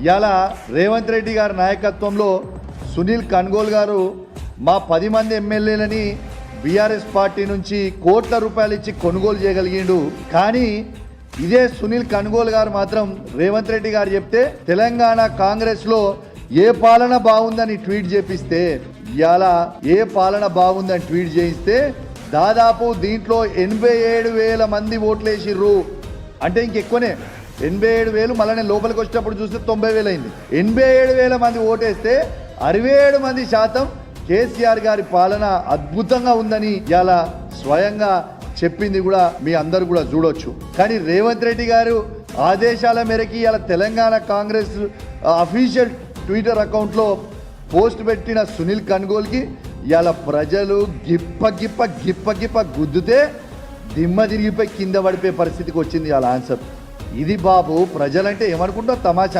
ఇవాళ రేవంత్ రెడ్డి గారి నాయకత్వంలో సునీల్ కన్గోల్ గారు మా పది మంది ఎమ్మెల్యేలని బీఆర్ఎస్ పార్టీ నుంచి కోట్ల రూపాయలు ఇచ్చి కొనుగోలు చేయగలిగిండు. కానీ ఇదే సునీల్ కన్గోల్ గారు మాత్రం రేవంత్ రెడ్డి గారు చెప్తే తెలంగాణ కాంగ్రెస్లో ఏ పాలన బాగుందని ట్వీట్ చేపిస్తే ఇవాళ ఏ పాలన బాగుందని ట్వీట్ చేయిస్తే దాదాపు దీంట్లో ఎనభై ఏడు వేల మంది ఓట్లేసిర్రు. అంటే ఇంకెక్కువనే. ఎనభై ఏడు వేలు మళ్ళీ నేను లోపలికి వచ్చేటప్పుడు చూస్తే తొంభై వేలు అయింది ఎనభై ఏడు వేల మంది ఓటేస్తే అరవై ఏడు మంది శాతం కేసీఆర్ గారి పాలన అద్భుతంగా ఉందని ఇలా స్వయంగా చెప్పింది కూడా మీ అందరు కూడా చూడొచ్చు. కానీ రేవంత్ రెడ్డి గారు ఆదేశాల మేరకి ఇలా తెలంగాణ కాంగ్రెస్ అఫీషియల్ ట్విట్టర్ అకౌంట్లో పోస్ట్ పెట్టిన సునీల్ కన్గోల్కి ఇలా ప్రజలు గిప్ప గిప్ప గిప్ప గిప్ప గుద్దుతే దిమ్మ తిరిగిపోయి కింద పడిపోయే పరిస్థితికి వచ్చింది వాళ్ళ ఆన్సర్. ఇది బాబు ప్రజలంటే ఏమనుకుంటావు తమాషా.